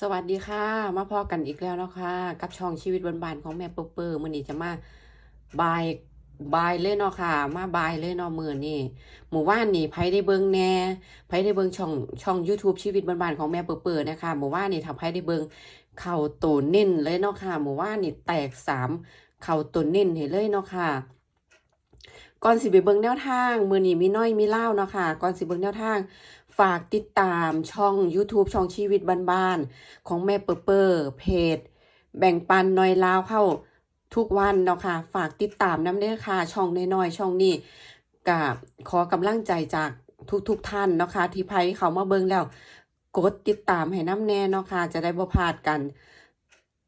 สวัสดีค่ะ มาพอกันอีกแล้วนะคะกับช่องชีวิตบานๆของแม่เปอร์เปอร์มื้อนี้จะมาบายบายเลยเนาะค่ะ มาบายเลยเนาะมือนี้หมู่ว่านนี่ไผได้เบิ่งแน่ไผได้เบิ่งช่องช่อง YouTube ชีวิตบานๆของแม่เปอร์เปอร์นะคะหมู่ว่านนี่ถ้าไผได้เบิ่งเข้าตัวเน้นเลยเนาะค่ะหมู่ว่านนี่แตกสามเข้าตัวเน้นให้เลยเนาะค่ะก่อนสิไปเบิ่งแนวทางมือนี้มีน้อยมีเล่าเนาะค่ะก่อนสิเบิ่งแนวทาง ฝากติดตามช่อง YouTube ช่องชีวิตบ้านๆของแม่เปอร์เปอร์เพจ แบ่งปันน้อยลาวเข้าทุกวันเนาะค่ะ ฝากติดตามน้ำเด้อค่ะ ช่องน้อยๆช่องนี้กับขอกำลังใจจากทุกๆท่านเนาะค่ะ ที่ไพเขามาเบิ่งแล้ว กดติดตามให้น้ำแน่เนาะค่ะ จะได้บ่พลาดกัน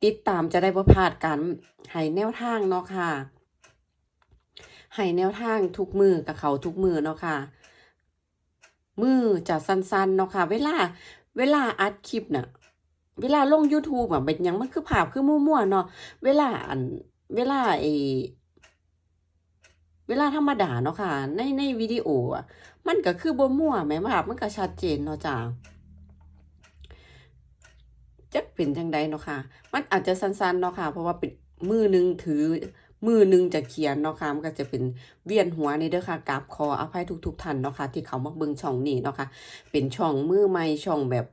ติดตามจะได้บ่พลาดกันให้แนวทางเนาะค่ะให้แนวทางทุกมือกับเขาทุกมือเนาะค่ะ มือจะสั้นๆเนาะค่ะ เวลา เวลาอัดคลิปน่ะ เวลาลง YouTube อะเป็นยังมันคือภาพคือมั่วๆเนาะ เวลาอัน เวลาไอเวลาธรรมดาเนาะค่ะ ในในวิดีโออะมันก็คือบ่มั่วแหมภาพมันก็ชัดเจนเนาะจ้าจักเป็นจังใดเนาะค่ะ มันอาจจะสั้นๆเนาะค่ะ เพราะว่าเป็นมือหนึงถือ มือหนึงจะเขียนเนาะค่ะมันก็จะเป็นเวียนหัวนี่เด้อค่ะกราบคออภัยทุกๆท่านเนาะค่ะที่เขามาเบิ่งช่องนี้เนาะค่ะเป็นช่องมือไม้ช่องแบบ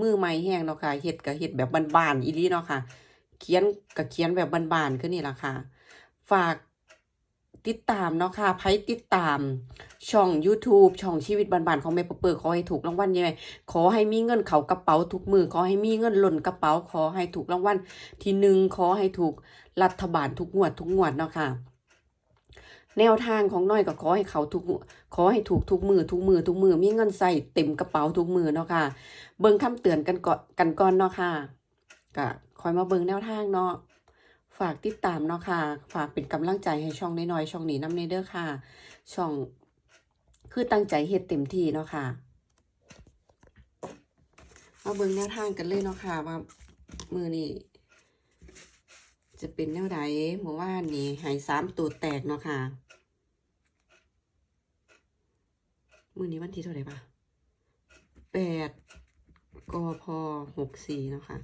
มือไม้แห้งเนาะค่ะเฮ็ดก็เฮ็ดแบบบานๆอีลีเนาะค่ะ เขียนก็เขียนแบบบานๆคือนี่ละค่ะ ฝาก ติดตามเนาะค่ะไผติดตาม ช่อง YouTube ช่องชีวิตบานๆของแม่เปอร์เปอร์ขอให้ถูกรางวัลใหญ่ขอให้มีเงินเขากระเป๋าทุกมือขอให้มีเงินหล่นกระเป๋าขอให้ถูกรางวัลที่หนึ่งขอให้ถูกรัฐบาลทุกงวดทุกงวดเนาะค่ะแนวทางของน้อยก็ขอให้เขาทุกขอให้ถูกทุกมือทุกมือทุกมือมีเงินใส่เต็มกระเป๋าทุกมือเนาะค่ะ เบิ่งคำเตือนกันก่อนกันก่อนเนาะค่ะก็คอยมาเบิ่งแนวทางเนาะ ฝากติดตามเนาะค่ะ ฝากเป็นกำลังใจให้ช่องน้อยๆช่องนี้นำในเด้อค่ะ ช่องคือตั้งใจเฮ็ดเต็มที่เนาะค่ะมาเบิ่งแนวทางกันเลยเนาะค่ะว่ามือนี่จะเป็นแนวใดเมื่อวานนี้หายสามตัวแตกเนาะค่ะ มือนี้วันที่เท่าไหร่ปะแปดกพหกสี่เนาะค่ะ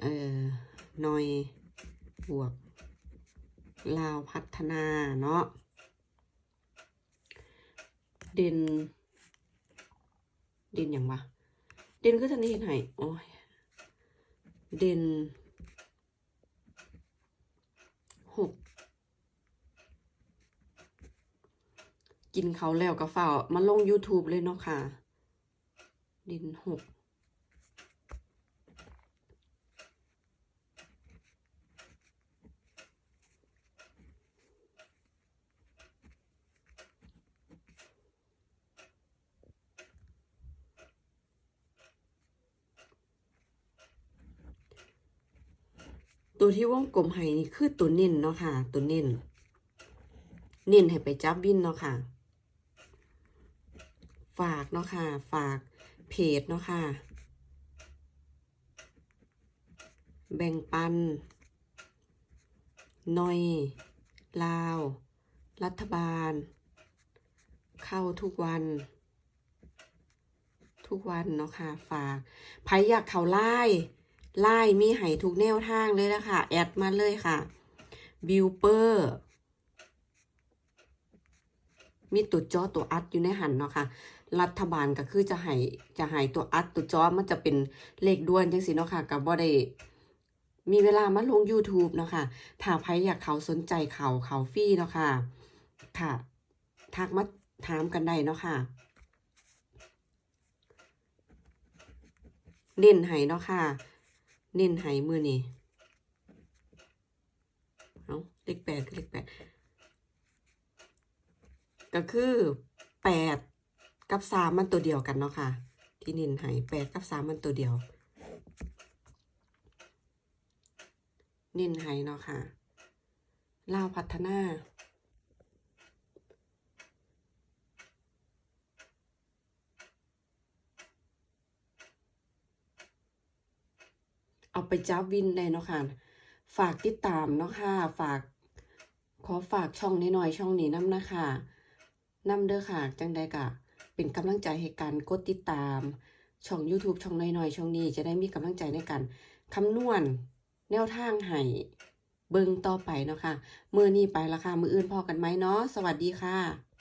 เอ่อหนอย บวก ลาวพัฒนาเนาะ เด่น เด่นอย่างวะ เด่นคือทันได้เห็นให้โอ้ย เด่นหกกินเขาแล้วก็เฝ้ามาลง YouTube เลยเนาะค่ะ เด่นหก ตัวที่วงกลมให้นี่คือตัวเน้นเนาะค่ะ ตัวเน้น เน้นให้ไปจับวินเนาะค่ะ ฝากเนาะค่ะ ฝากเพจเนาะค่ะ แบ่งปันหน่อย ลาว รัฐบาล เข้าทุกวัน ทุกวันเนาะค่ะ ฝากใครอยากเขาไล่ ไล่มีให้ทุกแนวทางเลยนะคะแอดมาเลยค่ะบิวเปอร์มีตัวจอตัวอัดอยู่ในหันเนาะค่ะ รัฐบาลก็คือจะให้จะให้ตัวอัดตัวจอมันจะเป็นเลขด้วนจังสิเนาะค่ะกับบ่ได้มีเวลามาลง YouTube เนาะค่ะถ้าใครอยากเขาสนใจเขาเขาฟรีเนาะค่ะ ค่ะ ทักมาถามกันได้เนาะค่ะ เน้นให้เนาะค่ะ เน้นให้มือนี่เอาเลขแปดเลขแปดก็คือแปดกับสามมันตัวเดียวกันเนาะค่ะ ที่เน้นให้แปดกับสามมันตัวเดียว เน้นให้เนาะค่ะลาวพัฒนา เอา ไปจับวินได้เนาะค่ะ ฝากติดตามเนาะค่ะ ฝาก ขอฝากช่องน้อยๆช่องนี้น้ำนะคะน้ำเด้อค่ะ จังใดกะ เป็นกำลังใจให้การกดติดตาม ช่อง YouTube ช่องน้อยๆช่องนี้จะได้มีกำลังใจในการคำนวณแนวทางให้เบิ่งต่อไปเนาะค่ะมื้อนี้ไปละค่ะ มืออื่นพอกันไหมเนาะ สวัสดีค่ะ